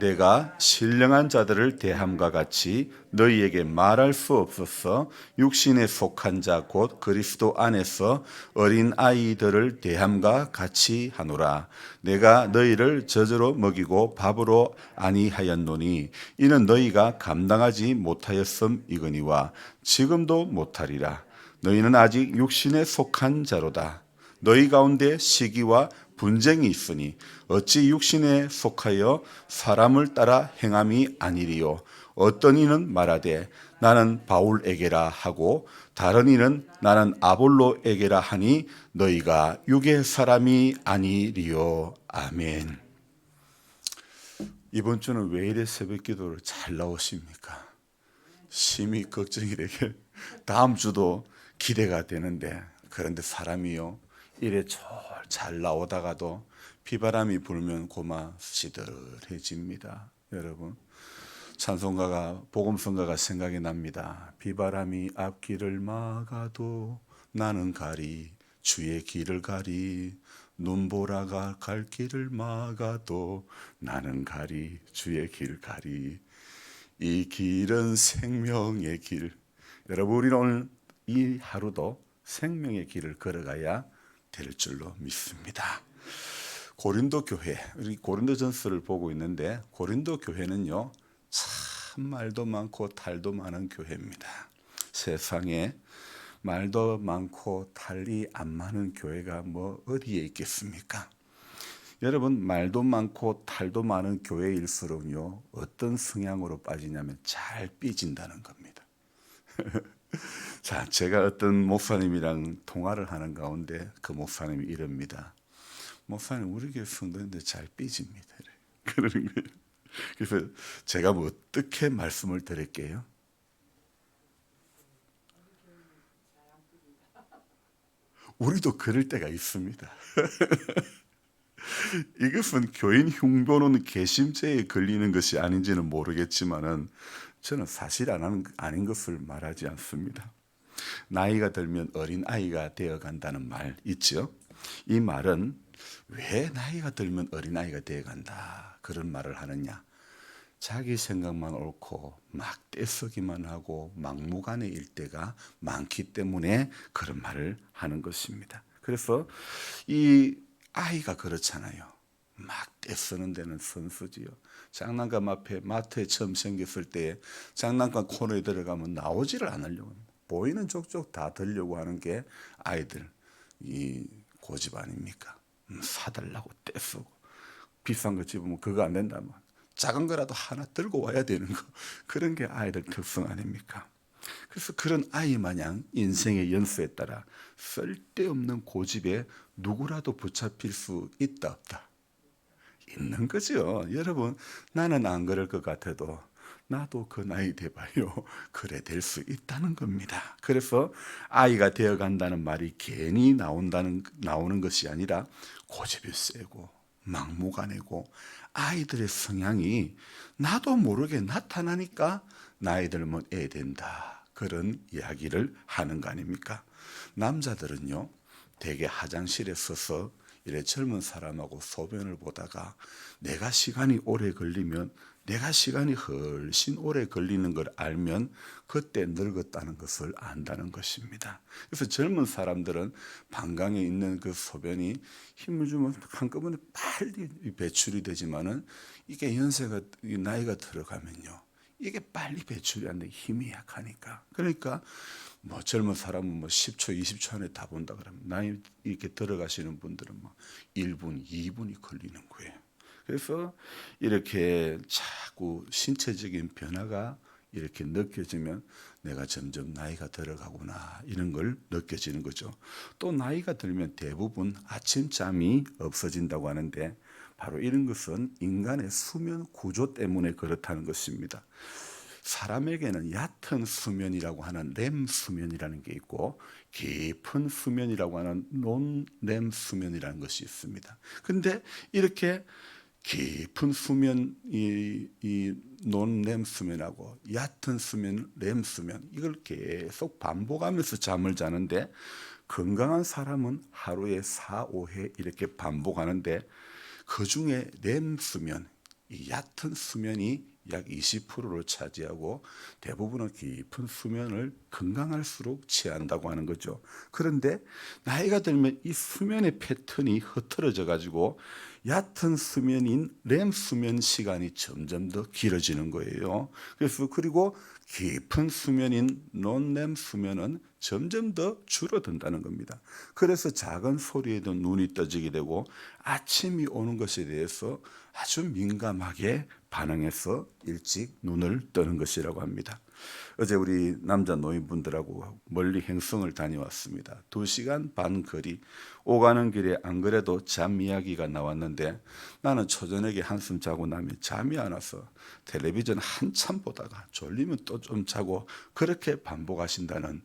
내가 신령한 자들을 대함과 같이 너희에게 말할 수 없어서 육신에 속한 자 곧 그리스도 안에서 어린 아이들을 대함과 같이 하노라. 내가 너희를 젖으로 먹이고 밥으로 아니하였노니 이는 너희가 감당하지 못하였음이거니와 지금도 못하리라. 너희는 아직 육신에 속한 자로다. 너희 가운데 시기와 분쟁이 있으니 어찌 육신에 속하여 사람을 따라 행함이 아니리요? 어떤 이는 말하되 나는 바울에게라 하고 다른 이는 나는 아볼로에게라 하니 너희가 육의 사람이 아니리요. 아멘. 이번 주는 왜 이래 새벽 기도를 잘 나오십니까? 심히 걱정이 되길 다음 주도 기대가 되는데 그런데 사람이요 이래 잘 나오다가도 비바람이 불면 고마 시들해집니다. 여러분 찬송가가 복음성가가 생각이 납니다. 비바람이 앞길을 막아도 나는 가리 주의 길을 가리 눈보라가 갈 길을 막아도 나는 가리 주의 길 가리. 이 길은 생명의 길. 여러분 우리는 오늘 이 하루도 생명의 길을 걸어가야 될 줄로 믿습니다. 고린도 교회, 고린도전서를 보고 있는데 고린도 교회는요 참 말도 많고 탈도 많은 교회입니다. 세상에 말도 많고 탈이 안 많은 교회가 뭐 어디에 있겠습니까? 여러분 말도 많고 탈도 많은 교회일수록요 어떤 성향으로 빠지냐면 잘 삐진다는 겁니다. 자, 제가 어떤 목사님이랑 통화를 하는 가운데 그 목사님이 이럽니다. 목사님 우리 교회 성도인데 잘 삐집니다. 그러는 거예요. 그래서 제가 뭐 어떻게 말씀을 드릴게요? 우리도 그럴 때가 있습니다. 이것은 교인 흉보는 개심죄에 걸리는 것이 아닌지는 모르겠지만은 저는 사실 안 아닌 것을 말하지 않습니다. 나이가 들면 어린 아이가 되어 간다는 말 있죠. 이 말은 왜 나이가 들면 어린 아이가 되어 간다 그런 말을 하느냐? 자기 생각만 옳고 막 떼쓰기만 하고 막무가내 일 때가 많기 때문에 그런 말을 하는 것입니다. 그래서 이 아이가 그렇잖아요. 막 떼쓰는 데는 선수지요. 장난감 앞에 마트에 처음 생겼을 때 장난감 코너에 들어가면 나오지를 않으려고 합니다. 보이는 족족 다 들려고 하는 게 아이들 이 고집 아닙니까? 음, 사달라고 떼쓰고 비싼 거 집으면 그거 안 된다면 작은 거라도 하나 들고 와야 되는 거 그런 게 아이들 특성 아닙니까? 그래서 그런 아이 마냥 인생의 연수에 따라 쓸데없는 고집에 누구라도 붙잡힐 수 있다 없다 있는 거죠. 여러분 나는 안 그럴 것 같아도 나도 그 나이 돼봐요. 그래 될 수 있다는 겁니다. 그래서 아이가 되어 간다는 말이 괜히 나온다는 나오는 것이 아니라 고집이 세고 막무가내고 아이들의 성향이 나도 모르게 나타나니까 나이 들면 애 된다. 그런 이야기를 하는 거 아닙니까? 남자들은요, 대개 화장실에 서서 이래 젊은 사람하고 소변을 보다가 내가 시간이 오래 걸리면 내가 시간이 훨씬 오래 걸리는 걸 알면 그때 늙었다는 것을 안다는 것입니다. 그래서 젊은 사람들은 방광에 있는 그 소변이 힘을 주면 한꺼번에 빨리 배출이 되지만은 이게 연세가 나이가 들어가면요. 이게 빨리 배출이 안 돼. 힘이 약하니까. 그러니까 뭐 젊은 사람은 뭐 10초, 20초 안에 다 본다 그러면 나이 이렇게 들어가시는 분들은 뭐 1분, 2분이 걸리는 거예요. 그래서 이렇게 자꾸 신체적인 변화가 이렇게 느껴지면 내가 점점 나이가 들어가구나 이런 걸 느껴지는 거죠. 또 나이가 들면 대부분 아침잠이 없어진다고 하는데 바로 이런 것은 인간의 수면 구조 때문에 그렇다는 것입니다. 사람에게는 얕은 수면이라고 하는 렘 수면이라는 게 있고 깊은 수면이라고 하는 논렘 수면이라는 것이 있습니다. 근데 이렇게 깊은 수면 이, 이 논렘 수면하고 얕은 수면 렘 수면 이걸 계속 반복하면서 잠을 자는데 건강한 사람은 하루에 4, 5회 이렇게 반복하는데 그 중에 렘 수면 이 얕은 수면이 약 20%를 차지하고 대부분은 깊은 수면을 건강할수록 취한다고 하는 거죠. 그런데 나이가 들면 이 수면의 패턴이 흐트러져 가지고 얕은 수면인 렘 수면 시간이 점점 더 길어지는 거예요. 그래서 그리고 깊은 수면인 논렘 수면은 점점 더 줄어든다는 겁니다. 그래서 작은 소리에도 눈이 떠지게 되고 아침이 오는 것에 대해서 아주 민감하게 반응해서 일찍 눈을 뜨는 것이라고 합니다. 어제 우리 남자 노인분들하고 멀리 행성을 다녀왔습니다. 두 시간 반 거리 오가는 길에 안 그래도 잠 이야기가 나왔는데 나는 초저녁에 한숨 자고 나면 잠이 안 와서 텔레비전 한참 보다가 졸리면 또 좀 자고 그렇게 반복하신다는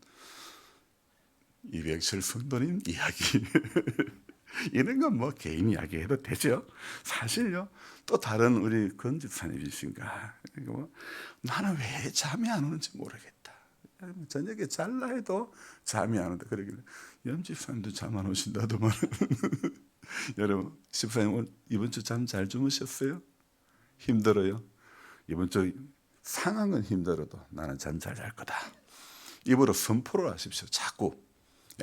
이백철 성도님 이야기. 이런 건 뭐 개인 이야기 해도 되죠. 사실요. 또 다른 우리 건 집사님이신가. 뭐 나는 왜 잠이 안 오는지 모르겠다. 저녁에 잘라 해도 잠이 안 온다. 그러길래 염 집사님도 잠 안 오신다더만. 여러분, 집사님 이번 주 잠 잘 주무셨어요? 힘들어요? 이번 주 상황은 힘들어도 나는 잠 잘 잘 거다. 입으로 선포를 하십시오. 자꾸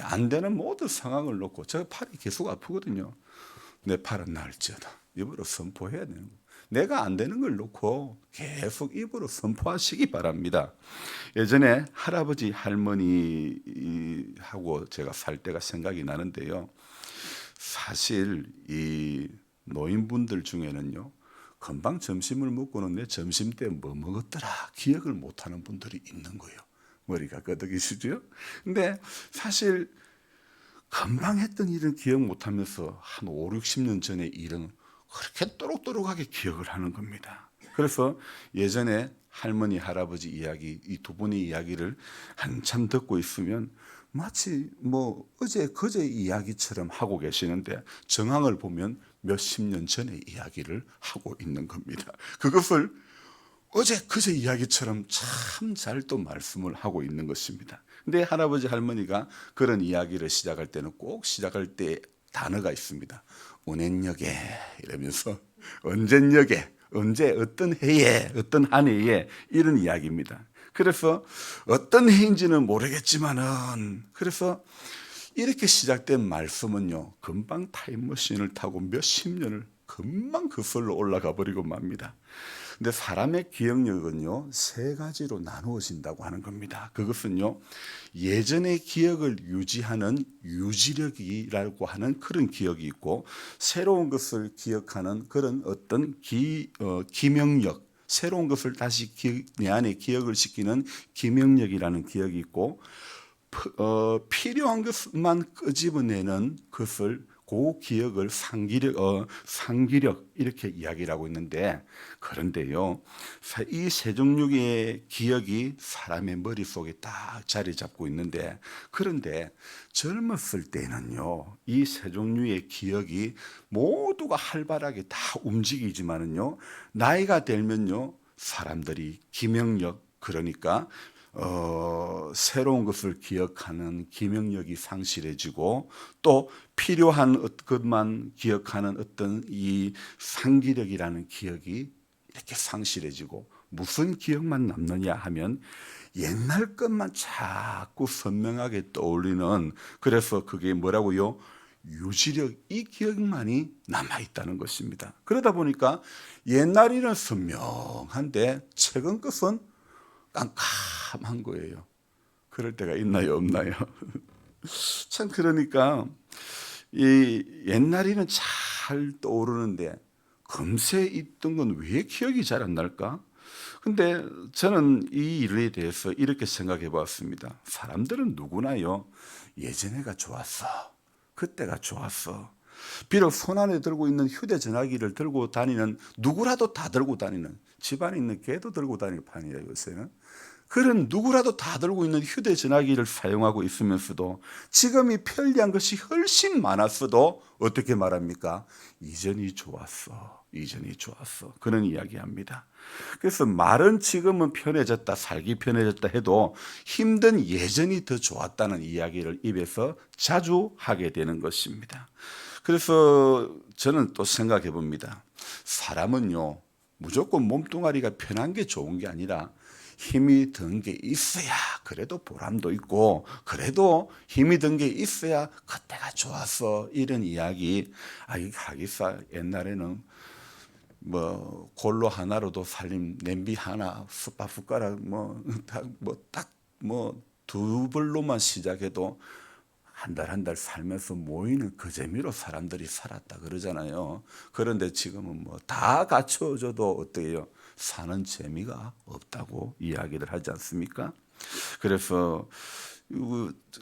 안 되는 모든 상황을 놓고 저 팔이 계속 아프거든요. 내 팔은 나을지어다. 입으로 선포해야 되는 거예요. 내가 안 되는 걸 놓고 계속 입으로 선포하시기 바랍니다. 예전에 할아버지 할머니하고 제가 살 때가 생각이 나는데요. 사실 이 노인분들 중에는요. 금방 점심을 먹고는 내 점심 때 뭐 먹었더라 기억을 못하는 분들이 있는 거예요. 머리가 끄덕이시죠? 근데 사실 금방 했던 일은 기억 못 하면서 한 5, 60년 전의 일은 그렇게 또록또록하게 기억을 하는 겁니다. 그래서 예전에 할머니, 할아버지 이야기, 이 두 분의 이야기를 한참 듣고 있으면 마치 뭐 어제 그제 이야기처럼 하고 계시는데 정황을 보면 몇십 년 전의 이야기를 하고 있는 겁니다. 그것을 어제 그제 이야기처럼 참 잘 또 말씀을 하고 있는 것입니다. 근데 할아버지 할머니가 그런 이야기를 시작할 때는 꼭 시작할 때 단어가 있습니다. 운행역에 이러면서 언젠역에 언제 어떤 해에 어떤 한 해에 이런 이야기입니다. 그래서 어떤 해인지는 모르겠지만은 그래서 이렇게 시작된 말씀은요 금방 타임머신을 타고 몇십 년을 금방 그 설로 올라가 버리고 맙니다. 근데 사람의 기억력은요, 세 가지로 나누어진다고 하는 겁니다. 그것은요, 예전의 기억을 유지하는 유지력이라고 하는 그런 기억이 있고, 새로운 것을 기억하는 그런 어떤 기, 어, 기명력, 새로운 것을 다시 기, 내 안에 기억을 시키는 기명력이라는 기억이 있고, 어, 필요한 것만 끄집어내는 것을 그 기억을 상기력, 어, 상기력 이렇게 이야기를 하고 있는데 그런데요 이 세 종류의 기억이 사람의 머릿속에 딱 자리 잡고 있는데 그런데 젊었을 때는요 이 세 종류의 기억이 모두가 활발하게 다 움직이지만은요 나이가 들면요 사람들이 기명력 그러니까 어, 새로운 것을 기억하는 기명력이 상실해지고 또 필요한 것만 기억하는 어떤 이 상기력이라는 기억이 이렇게 상실해지고 무슨 기억만 남느냐 하면 옛날 것만 자꾸 선명하게 떠올리는 그래서 그게 뭐라고요? 유지력 이 기억만이 남아 있다는 것입니다. 그러다 보니까 옛날에는 선명한데 최근 것은 깜깜한 거예요. 그럴 때가 있나요, 없나요? 참 그러니까 이 옛날에는 잘 떠오르는데 금세 있던 건 왜 기억이 잘 안 날까? 근데 저는 이 일에 대해서 이렇게 생각해 봤습니다. 사람들은 누구나요, 예전에가 좋았어. 그때가 좋았어. 비록 손 안에 들고 있는 휴대전화기를 들고 다니는 누구라도 다 들고 다니는 집안에 있는 개도 들고 다니는 판이에요 요새는 그런 누구라도 다 들고 있는 휴대전화기를 사용하고 있으면서도 지금이 편리한 것이 훨씬 많았어도 어떻게 말합니까? 이전이 좋았어. 이전이 좋았어. 그런 이야기합니다. 그래서 말은 지금은 편해졌다, 살기 편해졌다 해도 힘든 예전이 더 좋았다는 이야기를 입에서 자주 하게 되는 것입니다. 그래서 저는 또 생각해 봅니다. 사람은요, 무조건 몸뚱아리가 편한 게 좋은 게 아니라 힘이 든 게 있어야 그래도 보람도 있고 그래도 힘이 든 게 있어야 그때가 좋았어 이런 이야기 아 이게 하기사 옛날에는 뭐 골로 하나로도 살림 냄비 하나 숟밥 숟가락 뭐뭐딱뭐 두 벌로만 시작해도 한달 한 달 살면서 모이는 그 재미로 사람들이 살았다 그러잖아요. 그런데 지금은 뭐 다 갖춰줘도 어때요? 사는 재미가 없다고 이야기를 하지 않습니까? 그래서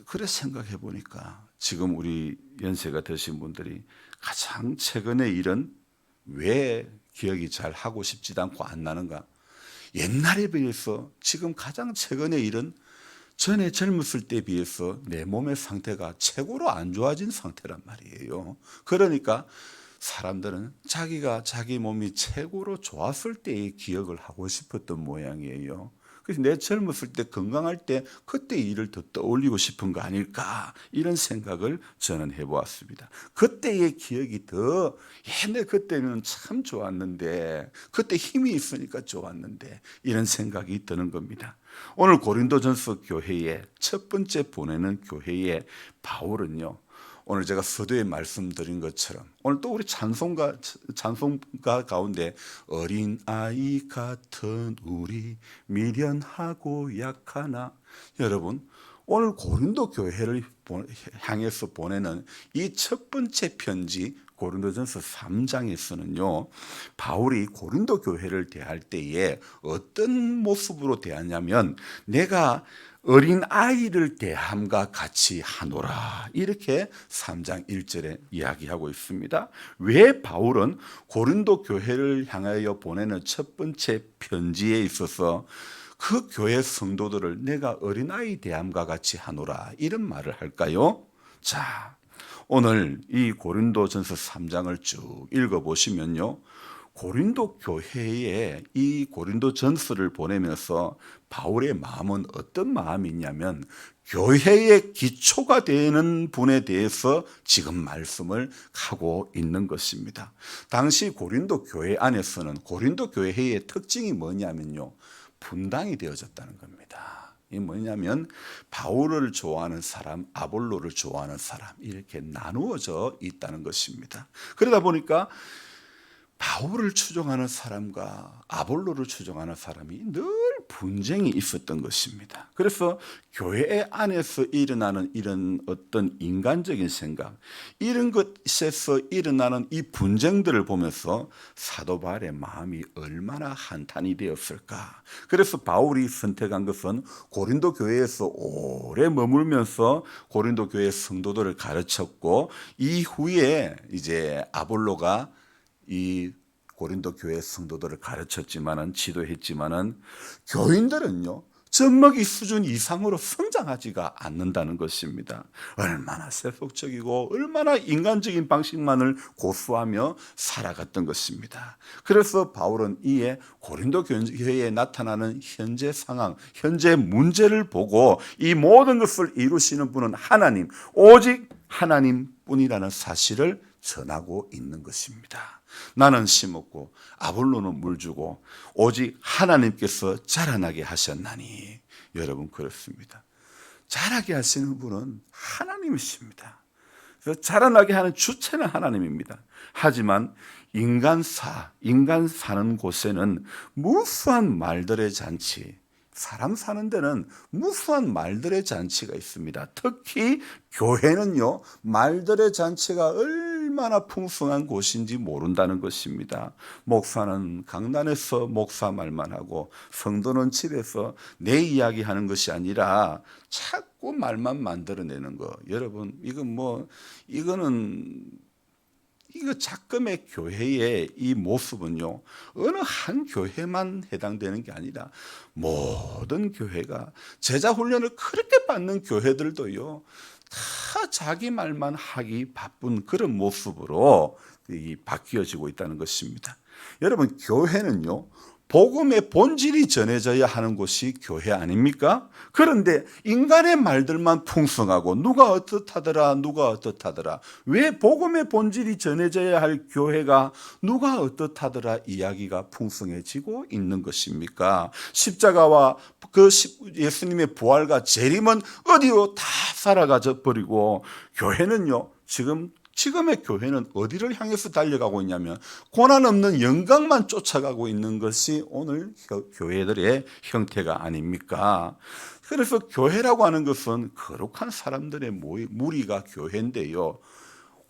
그래 생각해 보니까 지금 우리 연세가 드신 분들이 가장 최근의 일은 왜 기억이 잘 하고 싶지도 않고 안 나는가? 옛날에 비해서 지금 가장 최근의 일은 전에 젊었을 때에 비해서 내 몸의 상태가 최고로 안 좋아진 상태란 말이에요. 그러니까 사람들은 자기가 자기 몸이 최고로 좋았을 때의 기억을 하고 싶었던 모양이에요. 그래서 내 젊었을 때 건강할 때 그때 일을 더 떠올리고 싶은 거 아닐까 이런 생각을 저는 해보았습니다. 그때의 기억이 더 옛날 그때는 참 좋았는데 그때 힘이 있으니까 좋았는데 이런 생각이 드는 겁니다. 오늘 고린도전서 교회에 첫 번째 보내는 교회에 바울은요. 오늘 제가 서두에 말씀드린 것처럼 오늘 또 우리 찬송가 찬송가 가운데 어린 아이 같은 우리 미련하고 약하나 여러분 오늘 고린도 교회를 향해서 보내는 이 첫 번째 편지 고린도전서 3장에서는요. 바울이 고린도 교회를 대할 때에 어떤 모습으로 대하냐면 내가 어린 아이를 대함과 같이 하노라. 이렇게 3장 1절에 이야기하고 있습니다. 왜 바울은 고린도 교회를 향하여 보내는 첫 번째 편지에 있어서 그 교회 성도들을 내가 어린아이 대함과 같이 하노라. 이런 말을 할까요? 자, 오늘 이 고린도전서 3장을 쭉 읽어 보시면요. 고린도 교회에 이 고린도 전서를 보내면서 바울의 마음은 어떤 마음이냐면 교회의 기초가 되는 분에 대해서 지금 말씀을 하고 있는 것입니다. 당시 고린도 교회 안에서는 고린도 교회의 특징이 뭐냐면요. 분당이 되어졌다는 겁니다. 이 뭐냐면 바울을 좋아하는 사람, 아볼로를 좋아하는 사람 이렇게 나누어져 있다는 것입니다. 그러다 보니까 바울을 추종하는 사람과 아볼로를 추종하는 사람이 늘 분쟁이 있었던 것입니다. 그래서 교회 안에서 일어나는 이런 어떤 인간적인 생각, 이런 것에서 일어나는 이 분쟁들을 보면서 사도 바울의 마음이 얼마나 한탄이 되었을까. 그래서 바울이 선택한 것은 고린도 교회에서 오래 머물면서 고린도 교회 성도들을 가르쳤고 이후에 이제 아볼로가 이 고린도 교회 성도들을 가르쳤지만은 지도했지만은 교인들은요 젖먹이 수준 이상으로 성장하지가 않는다는 것입니다. 얼마나 세속적이고 얼마나 인간적인 방식만을 고수하며 살아갔던 것입니다. 그래서 바울은 이에 고린도 교회에 나타나는 현재 상황, 현재 문제를 보고 이 모든 것을 이루시는 분은 하나님, 오직 하나님 뿐이라는 사실을 전하고 있는 것입니다. 나는 심었고 아볼로는 물 주고 오직 하나님께서 자라나게 하셨나니 여러분 그렇습니다. 자라게 하시는 분은 하나님이십니다. 그래서 자라나게 하는 주체는 하나님입니다. 하지만 인간사, 인간 사는 곳에는 무수한 말들의 잔치, 사람 사는 데는 무수한 말들의 잔치가 있습니다. 특히 교회는요, 말들의 잔치가 얼마나 풍성한 곳인지 모른다는 것입니다. 목사는 강단에서 목사 말만 하고 성도는 집에서 내 이야기 하는 것이 아니라 자꾸 말만 만들어내는 거. 여러분, 이건 뭐, 이거는 이거 작금의 교회의 이 모습은요, 어느 한 교회만 해당되는 게 아니라 모든 교회가 제자 훈련을 그렇게 받는 교회들도요, 다 자기 말만 하기 바쁜 그런 모습으로 바뀌어지고 있다는 것입니다. 여러분, 교회는요, 복음의 본질이 전해져야 하는 곳이 교회 아닙니까? 그런데 인간의 말들만 풍성하고 누가 어떻하더라 누가 어떻하더라 왜 복음의 본질이 전해져야 할 교회가 누가 어떻하더라 이야기가 풍성해지고 있는 것입니까? 십자가와 그 시- 예수님의 부활과 재림은 어디로 다 살아가 버리고 교회는요 지금 지금의 교회는 어디를 향해서 달려가고 있냐면 고난 없는 영광만 쫓아가고 있는 것이 오늘 교- 교회들의 형태가 아닙니까? 그래서 교회라고 하는 것은 거룩한 사람들의 무리가 교회인데요.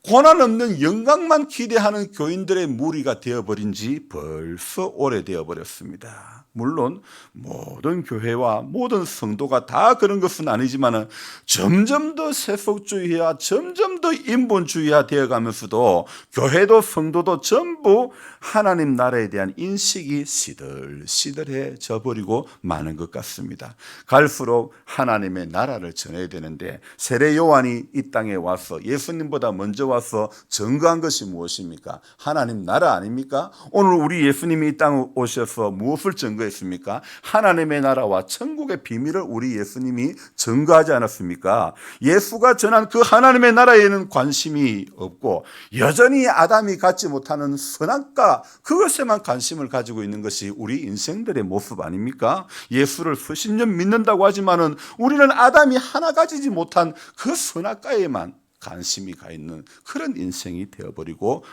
고난 없는 영광만 기대하는 교인들의 무리가 되어버린 지 벌써 오래되어 버렸습니다. 물론 모든 교회와 모든 성도가 다 그런 것은 아니지만 점점 더 세속주의와 점점 더 인본주의화 되어가면서도 교회도 성도도 전부 하나님 나라에 대한 인식이 시들시들해져 버리고 많은 것 같습니다. 갈수록 하나님의 나라를 전해야 되는데 세례 요한이 이 땅에 와서 예수님보다 먼저 와서 증거한 것이 무엇입니까? 하나님 나라 아닙니까? 오늘 우리 예수님이 이 땅에 오셔서 무엇을 증거 했습니까? 하나님의 나라와 천국의 비밀을 우리 예수님이 증거하지 않았습니까? 예수가 전한 그 하나님의 나라에는 관심이 없고 여전히 아담이 갖지 못하는 선악과 그것에만 관심을 가지고 있는 것이 우리 인생들의 모습 아닙니까? 예수를 수십 년 믿는다고 하지만은 우리는 아담이 하나 가지지 못한 그 선악과에만 관심이 가 있는 그런 인생이 되어버리고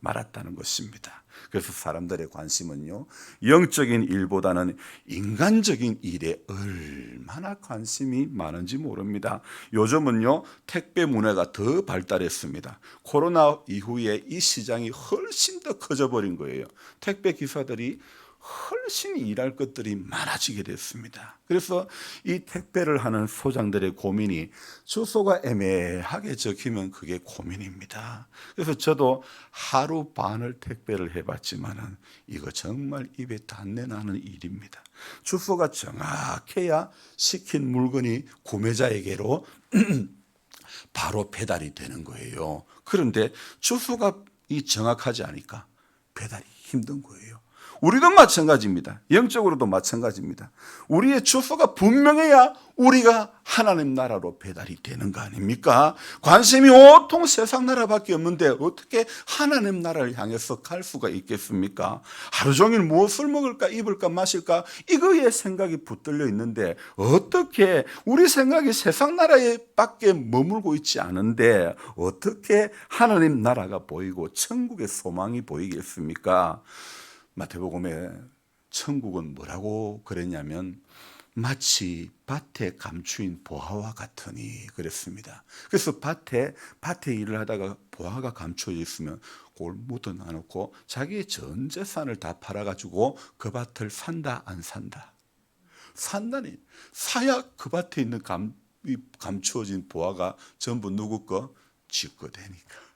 말았다는 것입니다. 그래서 사람들의 관심은요, 영적인 일보다는 인간적인 일에 얼마나 관심이 많은지 모릅니다. 요즘은요, 택배 문화가 더 발달했습니다. 코로나 이후에 이 시장이 훨씬 더 커져버린 거예요. 택배 기사들이 훨씬 일할 것들이 많아지게 됐습니다. 그래서 이 택배를 하는 소장들의 고민이 주소가 애매하게 적히면 그게 고민입니다. 그래서 저도 하루 반을 택배를 해봤지만은 이거 정말 입에 단내 나는 일입니다. 주소가 정확해야 시킨 물건이 구매자에게로 바로 배달이 되는 거예요. 그런데 주소가 이 정확하지 않으니까 배달이 힘든 거예요. 우리도 마찬가지입니다. 영적으로도 마찬가지입니다. 우리의 주소가 분명해야 우리가 하나님 나라로 배달이 되는 거 아닙니까? 관심이 온통 세상 나라밖에 없는데 어떻게 하나님 나라를 향해서 갈 수가 있겠습니까? 하루 종일 무엇을 먹을까, 입을까, 마실까 이거에 생각이 붙들려 있는데 어떻게 우리 생각이 세상 나라에 밖에 머물고 있지 않은데 어떻게 하나님 나라가 보이고 천국의 소망이 보이겠습니까? 마태복음에 천국은 뭐라고 그랬냐면 마치 밭에 감추인 보화와 같으니 그랬습니다. 그래서 밭에 밭에 일을 하다가 보화가 감춰져 있으면 그걸 묻어 놔놓고 자기의 전 재산을 다 팔아가지고 그 밭을 산다 안 산다. 산다니 사야 그 밭에 있는 감, 이 감추어진 보화가 전부 누구 거? 쥐거 되니까.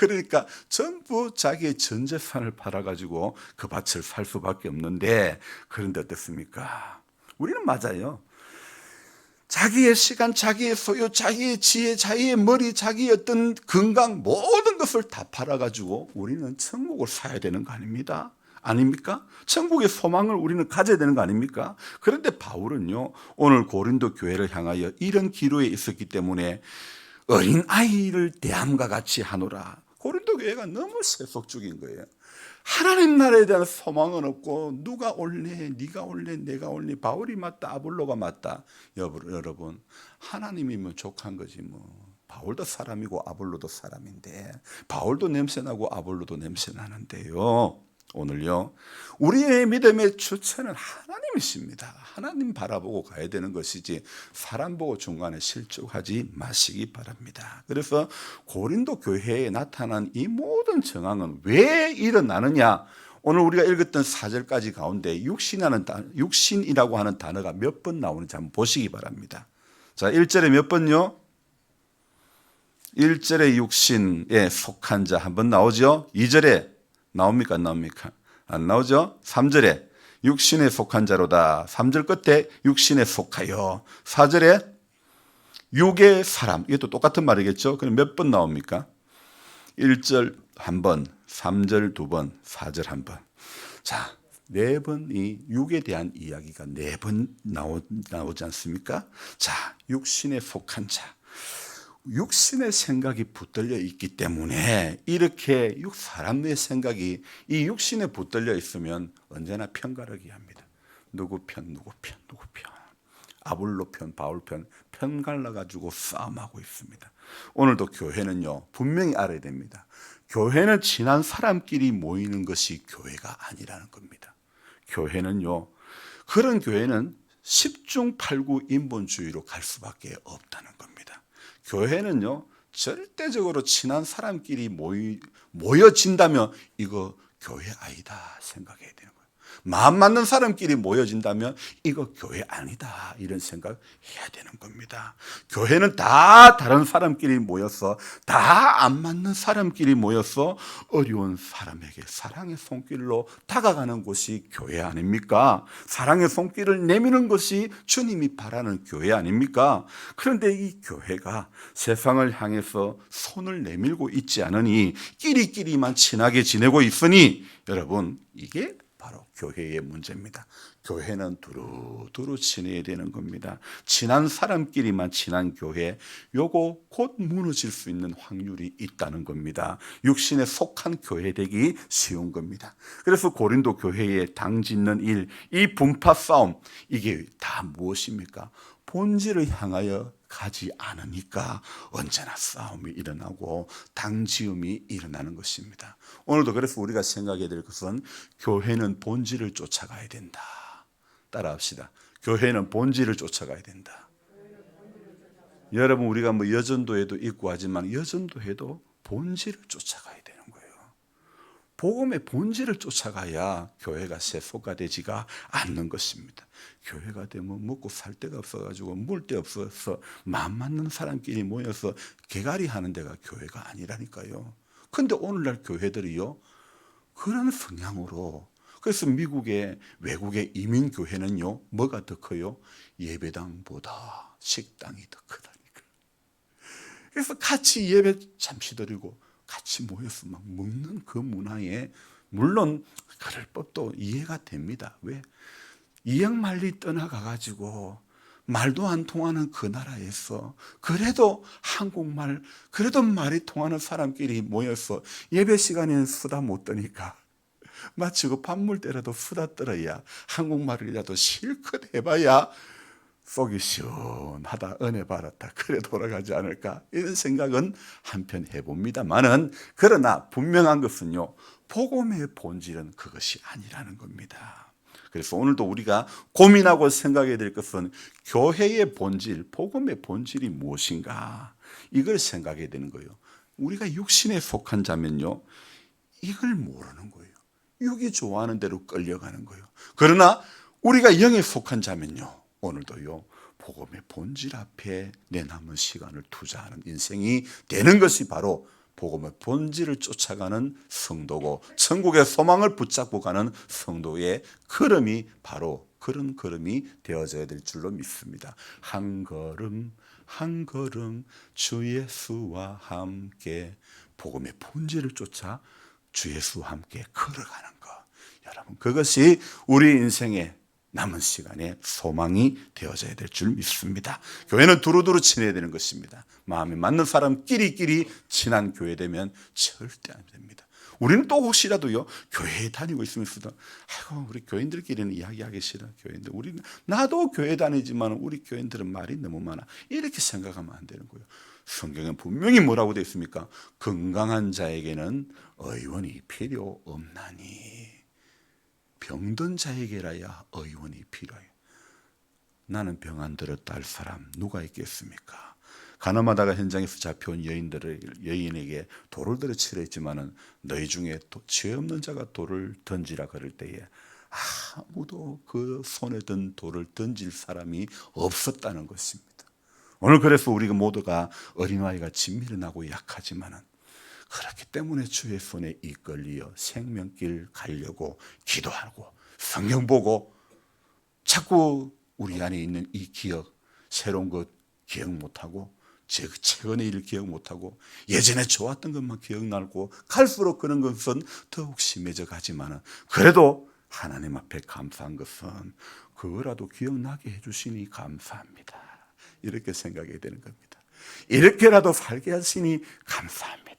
그러니까 전부 자기의 전 재산을 팔아가지고 그 밭을 살 수밖에 없는데 그런데 어떻습니까? 우리는 맞아요. 자기의 시간, 자기의 소유, 자기의 지혜, 자기의 머리, 자기의 어떤 건강 모든 것을 다 팔아가지고 우리는 천국을 사야 되는 거 아닙니다. 아닙니까? 천국의 소망을 우리는 가져야 되는 거 아닙니까? 그런데 바울은요, 오늘 고린도 교회를 향하여 이런 기로에 있었기 때문에 어린 아이를 대함과 같이 하노라. 고린도 교회가 너무 세속적인 거예요. 하나님 나라에 대한 소망은 없고 누가 올래, 네가 올래, 내가 올래, 바울이 맞다, 아볼로가 맞다. 여러분, 하나님이면 족한 거지 뭐. 바울도 사람이고 아볼로도 사람인데 바울도 냄새나고 아볼로도 냄새나는데요. 오늘요. 우리의 믿음의 주체는 하나님이십니다. 하나님 바라보고 가야 되는 것이지 사람 보고 중간에 실족하지 마시기 바랍니다. 그래서 고린도 교회에 나타난 이 모든 정황은 왜 일어나느냐? 오늘 우리가 읽었던 4절까지 가운데 육신이라는 단, 육신이라고 하는 단어가 몇 번 나오는지 한번 보시기 바랍니다. 자, 1절에 몇 번요? 1절에 육신에 속한 자 한 번 나오죠? 2절에 나옵니까? 안 나옵니까? 안 나오죠? 3절에 육신에 속한 자로다. 3절 끝에 육신에 속하여. 4절에 육의 사람. 이것도 똑같은 말이겠죠? 그럼 몇 번 나옵니까? 1절 한 번, 3절 두 번, 4절 한 번. 자, 네 번이 육에 대한 이야기가 네 번 나오, 나오지 않습니까? 자, 육신에 속한 자. 육신의 생각이 붙들려 있기 때문에 이렇게 육 사람의 생각이 이 육신에 붙들려 있으면 언제나 편가르기 합니다. 누구 편, 누구 편, 누구 편. 아볼로 편, 바울 편, 편 갈라가지고 싸움하고 있습니다. 오늘도 교회는요, 분명히 알아야 됩니다. 교회는 친한 사람끼리 모이는 것이 교회가 아니라는 겁니다. 교회는요, 그런 교회는 10중 8구 인본주의로 갈 수밖에 없다는 겁니다. 교회는요, 절대적으로 친한 사람끼리 모이, 모여진다면 이거 교회 아니다 생각해야 돼요. 마음 맞는 사람끼리 모여진다면 이거 교회 아니다 이런 생각 해야 되는 겁니다. 교회는 다 다른 사람끼리 모여서 다 안 맞는 사람끼리 모여서 어려운 사람에게 사랑의 손길로 다가가는 곳이 교회 아닙니까? 사랑의 손길을 내미는 것이 주님이 바라는 교회 아닙니까? 그런데 이 교회가 세상을 향해서 손을 내밀고 있지 않으니 끼리끼리만 친하게 지내고 있으니 여러분 이게 바로 교회의 문제입니다. 교회는 두루두루 지내야 되는 겁니다. 친한 사람끼리만 친한 교회, 요거 곧 무너질 수 있는 확률이 있다는 겁니다. 육신에 속한 교회 되기 쉬운 겁니다. 그래서 고린도 교회에 당 짓는 일, 이 분파 싸움, 이게 다 무엇입니까? 본질을 향하여 가지 않으니까 언제나 싸움이 일어나고 당지음이 일어나는 것입니다. 오늘도 그래서 우리가 생각해야 될 것은 교회는 본질을 쫓아가야 된다. 따라합시다. 교회는 본질을 쫓아가야 된다. 여러분 우리가 뭐 여전도에도 있고 하지만 여전도에도 본질을 쫓아가야 거예요. 복음의 본질을 쫓아가야 교회가 세속화되지가 않는 것입니다. 교회가 되면 먹고 살 데가 없어가지고 물 데 없어서 마음 맞는 사람끼리 모여서 개가리 하는 데가 교회가 아니라니까요. 근데 오늘날 교회들이요 그런 성향으로 그래서 미국의 외국의 이민 교회는요 뭐가 더 커요? 예배당보다 식당이 더 크다니까. 그래서 같이 예배 잠시 드리고 같이 모여서 막 먹는 그 문화에 물론 그럴 법도 이해가 됩니다. 왜? 이양말리 떠나가 가지고 말도 안 통하는 그 나라에서 그래도 한국말 그래도 말이 통하는 사람끼리 모여서 예배 시간에는 수다 못 떠니까 마치 그 밥물 때라도 수다 떨어야 한국말이라도 실컷 해봐야 속이 시원하다 은혜 받았다 그래 돌아가지 않을까 이런 생각은 한편 해봅니다만은 그러나 분명한 것은요 복음의 본질은 그것이 아니라는 겁니다. 그래서 오늘도 우리가 고민하고 생각해야 될 것은 교회의 본질, 복음의 본질이 무엇인가 이걸 생각해야 되는 거예요. 우리가 육신에 속한 자면요 이걸 모르는 거예요. 육이 좋아하는 대로 끌려가는 거예요. 그러나 우리가 영에 속한 자면요 오늘도요 복음의 본질 앞에 내 남은 시간을 투자하는 인생이 되는 것이 바로 복음의 본질을 쫓아가는 성도고 천국의 소망을 붙잡고 가는 성도의 걸음이 바로 그런 걸음이 되어져야 될 줄로 믿습니다. 한 걸음 한 걸음 주 예수와 함께 복음의 본질을 쫓아 주 예수와 함께 걸어가는 것. 여러분 그것이 우리 인생의 남은 시간에 소망이 되어져야 될 줄 믿습니다. 교회는 두루두루 친해야 되는 것입니다. 마음에 맞는 사람끼리끼리 친한 교회 되면 절대 안 됩니다. 우리는 또 혹시라도요 교회에 다니고 있으면서도 아이고 우리 교인들끼리는 이야기하기 싫어 교인들 우리는 나도 교회 다니지만 우리 교인들은 말이 너무 많아 이렇게 생각하면 안 되는 거예요. 성경에 분명히 뭐라고 되어 있습니까? 건강한 자에게는 의원이 필요 없나니. 병든 자에게라야 의원이 필요해요. 나는 병 안 들었다 할 사람 누가 있겠습니까? 가늠하다가 현장에서 잡혀온 여인들을 여인에게 돌을 들어 치려 했지만은 너희 중에 죄 없는 자가 돌을 던지라 그럴 때에 아무도 그 손에 든 돌을 던질 사람이 없었다는 것입니다. 오늘 그래서 우리가 모두가 어린아이가 진미련하고 약하지만은 그렇기 때문에 주의 손에 이끌리어 생명길 가려고 기도하고 성경 보고 자꾸 우리 안에 있는 이 기억, 새로운 것 기억 못하고 최근의 일을 기억 못하고 예전에 좋았던 것만 기억나고 갈수록 그런 것은 더욱 심해져 가지만은 그래도 하나님 앞에 감사한 것은 그거라도 기억나게 해주시니 감사합니다. 이렇게 생각이 되는 겁니다. 이렇게라도 살게 하시니 감사합니다.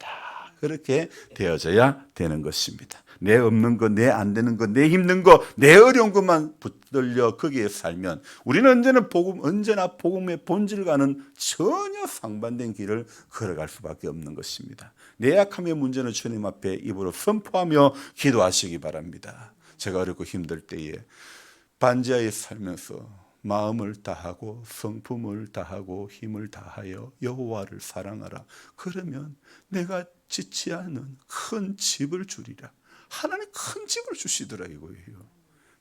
그렇게 되어져야 되는 것입니다. 내 없는 거, 내안 되는 거, 내 힘든 거, 내 어려운 것만 붙들려 거기에 살면 우리는 언제나 복음, 언제나 복음의 본질과는 전혀 상반된 길을 걸어갈 수밖에 없는 것입니다. 내 약함의 문제는 주님 앞에 입으로 선포하며 기도하시기 바랍니다. 제가 어렵고 힘들 때에 반지하에 살면서 마음을 다하고 성품을 다하고 힘을 다하여 여호와를 사랑하라. 그러면 내가 짓지 않은 큰 집을 주리라. 하나님 큰 집을 주시더라 이거예요.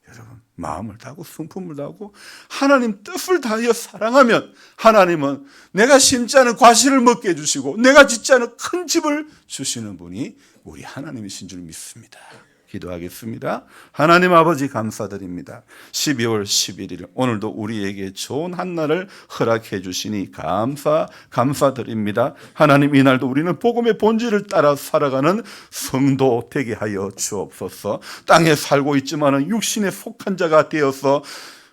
여러분 마음을 다하고 성품을 다하고 하나님 뜻을 다하여 사랑하면 하나님은 내가 심지 않은 과실을 먹게 해주시고 내가 짓지 않은 큰 집을 주시는 분이 우리 하나님이신 줄 믿습니다. 기도하겠습니다. 하나님 아버지 감사드립니다. 12월 11일 오늘도 우리에게 좋은 한 날을 허락해 주시니 감사 감사드립니다. 하나님 이날도 우리는 복음의 본질을 따라 살아가는 성도 되게 하여 주옵소서. 땅에 살고 있지만은 육신에 속한 자가 되어서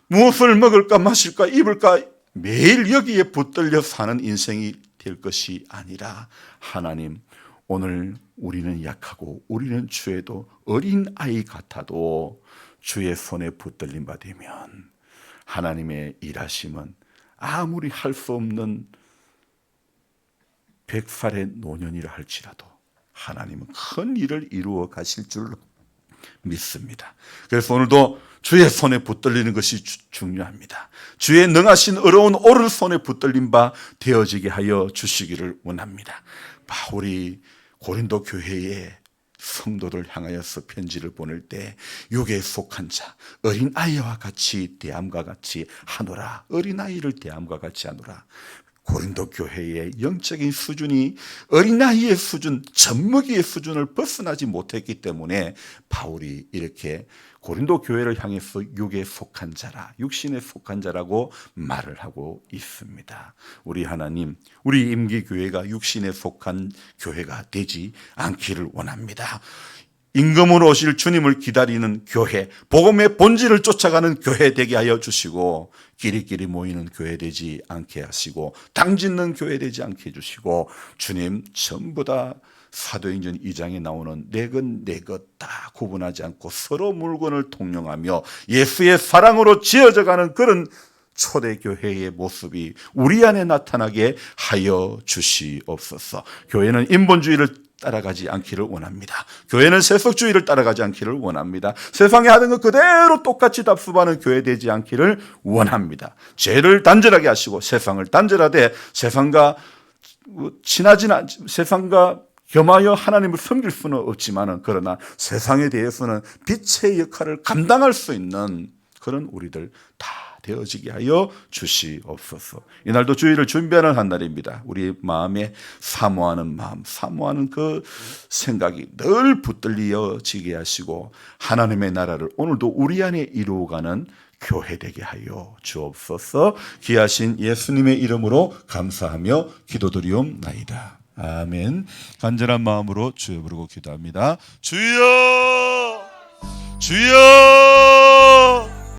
무엇을 먹을까 마실까 입을까 매일 여기에 붙들려 사는 인생이 될 것이 아니라 하나님 오늘 우리는 약하고 우리는 죄도 어린 아이 같아도 주의 손에 붙들림 받으면 하나님의 일하심은 아무리 할 수 없는 백살의 노년이라 할지라도 하나님은 큰 일을 이루어 가실 줄로 믿습니다. 그래서 오늘도 주의 손에 붙들리는 것이 주- 중요합니다. 주의 능하신 어려운 오른손에 붙들린 바 되어지게 하여 주시기를 원합니다. 바울이 고린도 교회에 성도들 향하여서 편지를 보낼 때 육에 속한 자 어린 아이와 같이 대함과 같이 하노라. 어린 아이를 대함과 같이 하노라. 고린도 교회의 영적인 수준이 어린아이의 수준, 젖먹이의 수준을 벗어나지 못했기 때문에 바울이 이렇게 고린도 교회를 향해서 육에 속한 자라, 육신에 속한 자라고 말을 하고 있습니다. 우리 하나님, 우리 임기 교회가 육신에 속한 교회가 되지 않기를 원합니다. 임금으로 오실 주님을 기다리는 교회, 복음의 본질을 쫓아가는 교회 되게 하여 주시고 끼리끼리 모이는 교회 되지 않게 하시고 당 짓는 교회 되지 않게 해주시고 주님 전부 다 사도행전 2장에 나오는 내 것 내 것 다 구분하지 않고 서로 물건을 통용하며 예수의 사랑으로 지어져 가는 그런 초대교회의 모습이 우리 안에 나타나게 하여 주시옵소서. 교회는 인본주의를 따라가지 않기를 원합니다. 교회는 세속주의를 따라가지 않기를 원합니다. 세상에 하는 것 그대로 똑같이 답습하는 교회 되지 않기를 원합니다. 죄를 단절하게 하시고 세상을 단절하되 세상과 친하진 않, 세상과 겸하여 하나님을 섬길 수는 없지만은 그러나 세상에 대해서는 빛의 역할을 감당할 수 있는 그런 우리들 다 되어지게 하여 주시옵소서. 이날도 주의를 준비하는 한 날입니다. 우리 마음에 사모하는 마음, 사모하는 그 생각이 늘 붙들려지게 하시고 하나님의 나라를 오늘도 우리 안에 이루어가는 교회 되게 하여 주옵소서. 귀하신 예수님의 이름으로 감사하며 기도드리옵나이다. 아멘. 간절한 마음으로 주여 부르고 기도합니다. 주여! 주여!